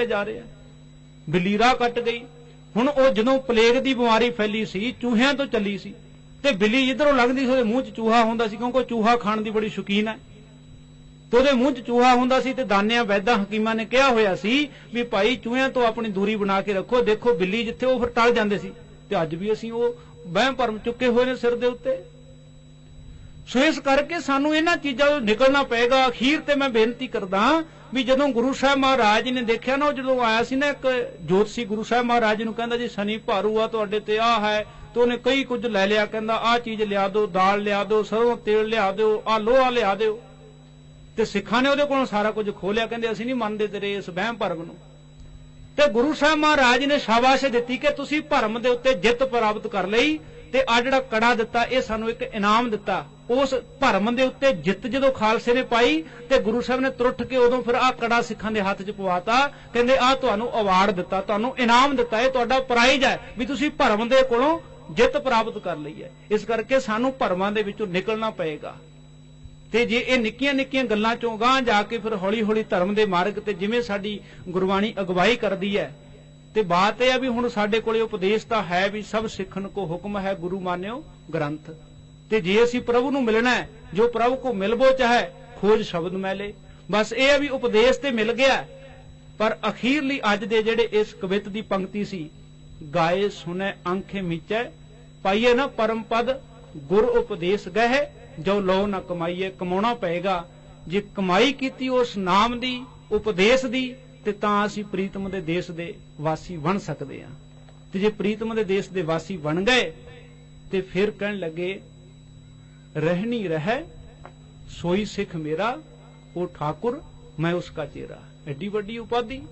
ਕੱਟਿਆ ਜਾ ਰਿਹਾ ਬਲੀਰਾ ਕੱਟ ਗਈ। ਹੁਣ ਉਹ ਜਦੋਂ ਪਲੇਗ ਦੀ ਬਿਮਾਰੀ ਫੈਲੀ ਸੀ, ਚੂਹਿਆਂ ਤੋਂ ਚੱਲੀ ਸੀ, ਤੇ ਬਿੱਲੀ ਜਿੱਧਰੋਂ ਲੰਘਦੀ ਸੀ, ਉਹਦੇ ਮੂੰਹ 'ਚ ਚੂਹਾ ਹੁੰਦਾ ਸੀ, ਕਿਉਂਕਿ ਚੂਹਾ ਖਾਣ ਦੀ ਬੜੀ ਸ਼ੌਕੀਨ ਹੈ। ਤੇ ਉਹਦੇ ਮੂੰਹ 'ਚ ਚੂਹਾ ਹੁੰਦਾ ਸੀ ਤੇ ਦਾਨਿਆਂ, ਵੈਦਾਂ ਹਕੀਮਾਂ ਨੇ ਕਿਹਾ ਹੋਇਆ ਸੀ ਵੀ ਭਾਈ ਚੂਹਿਆਂ ਤੋਂ ਆਪਣੀ ਦੂਰੀ ਬਣਾ ਕੇ ਰੱਖੋ, ਦੇਖੋ ਬਿੱਲੀ ਜਿੱਥੇ ਉਹ ਫਿਰ ਟਲ ਜਾਂਦੇ ਸੀ। ਤੇ ਅੱਜ ਵੀ ਅਸੀਂ ਉਹ ਵਹਿਮ ਭਰਮ ਚੁੱਕੇ ਹੋਏ ਨੇ ਸਿਰ ਦੇ ਉੱਤੇ। ਸੋ ਇਸ ਕਰਕੇ ਸਾਨੂੰ ਇਹਨਾਂ ਚੀਜ਼ਾਂ ਤੋਂ ਨਿਕਲਣਾ ਪਏਗਾ। ਅਖੀਰ ਤੇ ਮੈਂ ਬੇਨਤੀ ਕਰਦਾ ਵੀ ਜਦੋਂ ਗੁਰੂ ਸਾਹਿਬ ਮਹਾਰਾਜ ਨੇ ਦੇਖਿਆ ਨਾ, ਉਹ ਜਦੋਂ ਆਇਆ ਸੀ ਨਾ ਇੱਕ ਜੋਤ ਸੀ ਗੁਰੂ ਸਾਹਿਬ ਮਹਾਰਾਜ ਨੂੰ ਕਹਿੰਦਾ ਜੀ, ਸਨੀ ਭਾਰੂ ਆ ਤੁਹਾਡੇ ਤੇ ਆ ਹੈ। ਤੇ ਉਹਨੇ ਕਈ ਕੁਝ ਲੈ ਲਿਆ, ਕਹਿੰਦਾ ਆ ਚੀਜ਼ ਲਿਆ ਦਿਓ, ਦਾਲ ਲਿਆ ਦਿਓ, ਸਰੋਂ, ਤੇਲ ਲਿਆ ਦਿਓ ਆ ਲੋਹਾ ਲਿਆ ਦਿਓ। ਤੇ ਸਿੱਖਾਂ ਨੇ ਉਹਦੇ ਕੋਲੋਂ ਸਾਰਾ ਕੁਝ ਖੋਲਿਆ, ਕਹਿੰਦੇ, ਅਸੀਂ ਨਹੀਂ ਮੰਨਦੇ ਤੇਰੇ ਇਸ ਵਹਿਮ ਭਰਮ ਨੂੰ। ਤੇ ਗੁਰੂ ਸਾਹਿਬ ਮਹਾਰਾਜ ਨੇ ਸ਼ਾਬਾਸ਼ ਦਿੱਤੀ ਕਿ ਤੁਸੀਂ ਭਰਮ ਦੇ ਉੱਤੇ ਜਿੱਤ ਪ੍ਰਾਪਤ ਕਰ ਲਈ। ਤੇ ਆ ਜਿਹੜਾ ਕੜਾ ਦਿੱਤਾ, ਇਹ ਸਾਨੂੰ ਇੱਕ ਇਨਾਮ ਦਿੱਤਾ। ਉਸ ਭਰਮ ਦੇ ਉੱਤੇ ਜਿੱਤ ਜਦੋਂ ਖਾਲਸੇ ਨੇ ਪਾਈ ਤੇ ਗੁਰੂ ਸਾਹਿਬ ਨੇ ਤੁਰਠ ਕੇ ਉਦੋਂ ਫਿਰ ਆ ਕੜਾ ਸਿੱਖਾਂ ਦੇ ਹੱਥ 'ਚ ਪਵਾਤਾ। ਕਹਿੰਦੇ ਆ ਤੁਹਾਨੂੰ ਅਵਾਰਡ ਦਿੱਤਾ, ਤੁਹਾਨੂੰ ਇਨਾਮ ਦਿੱਤਾ, ਇਹ ਤੁਹਾਡਾ ਪ੍ਰਾਈਜ਼ ਹੈ ਵੀ ਤੁਸੀਂ ਭਰਮ ਦੇ ਕੋਲੋਂ ਜਿੱਤ ਪ੍ਰਾਪਤ ਕਰ ਲਈ ਹੈ। ਇਸ ਕਰਕੇ ਸਾਨੂੰ ਭਰਮਾਂ ਦੇ ਵਿੱਚੋਂ ਨਿਕਲਣਾ ਪਏਗਾ। ਤੇ ਜੇ ਇਹ ਨਿੱਕੀਆਂ ਨਿੱਕੀਆਂ ਗੱਲਾਂ ਚੋਂ ਗਾਂ ਜਾ ਕੇ ਫਿਰ ਹੌਲੀ ਹੌਲੀ ਧਰਮ ਦੇ ਮਾਰਗ ਤੇ ਜਿਵੇਂ ਸਾਡੀ ਗੁਰਬਾਣੀ ਅਗਵਾਈ ਕਰਦੀ ਹੈ ਤੇ ਬਾਤ ਇਹ ਆ ਵੀ ਹੁਣ ਸਾਡੇ ਕੋਲੇ ਉਪਦੇਸ਼ ਤਾਂ ਹੈ ਵੀ ਸਭ ਸਿੱਖਣ ਕੋ ਹੁਕਮ ਹੈ ਗੁਰੂ ਮਾਨਿਓ ਗ੍ਰੰਥ। ਤੇ ਜੇ ਅਸੀਂ ਪ੍ਰਭੂ ਨੂੰ ਮਿਲਣਾ ਹੈ, ਜੋ ਪ੍ਰਭੂ ਕੋ ਮਿਲਬੋ ਚਾਹੇ, ਖੋਜ ਸ਼ਬਦ ਮੈਲੇ ਬਸ ਇਹ ਆ ਵੀ ਉਪਦੇਸ਼ ਤੇ ਮਿਲ ਗਿਆ ਪਰ ਅਖੀਰਲੀ ਅੱਜ ਦੇ ਜਿਹੜੇ ਇਸ ਕਵਿਤ ਦੀ ਪੰਕਤੀ ਸੀ, ਗਾਏ ਸੁਨੇ ਅੰਖੇ ਮਿਚੈ ਪਾਈਏ ਨਾ ਪਰਮ ਪਦ, ਗੁਰ ਉਪਦੇਸ਼ ਗਹਿ, ਜੋ ਲੋ ਨਾ ਕਮਾਈਏ ਕਮਾਉਣਾ ਪਏਗਾ। ਜੇ ਕਮਾਈ ਕੀਤੀ ਉਸ ਨਾਮ ਦੀ, ਉਪਦੇਸ਼ ਦੀ ਤੇ ਤਾਂ ਅਸੀਂ ਪ੍ਰੀਤਮ ਦੇ ਦੇਸ਼ ਦੇ ਵਾਸੀ ਬਣ ਸਕਦੇ ਹਾਂ। ਤੇ ਜੇ ਪ੍ਰੀਤਮ ਦੇ ਦੇਸ਼ ਦੇ ਵਾਸੀ ਬਣ ਗਏ, ਤੇ ਫਿਰ ਕਹਿਣ ਲੱਗੇ, ਰਹਿਣੀ ਰਹਿ, ਸੋਈ ਸਿੱਖ ਮੇਰਾ, ਉਹ ਠਾਕੁਰ, ਮੈਂ ਉਸਕਾ ਚੇਰਾ। ਐਡੀ ਵੱਡੀ ਉਪਾਧੀ।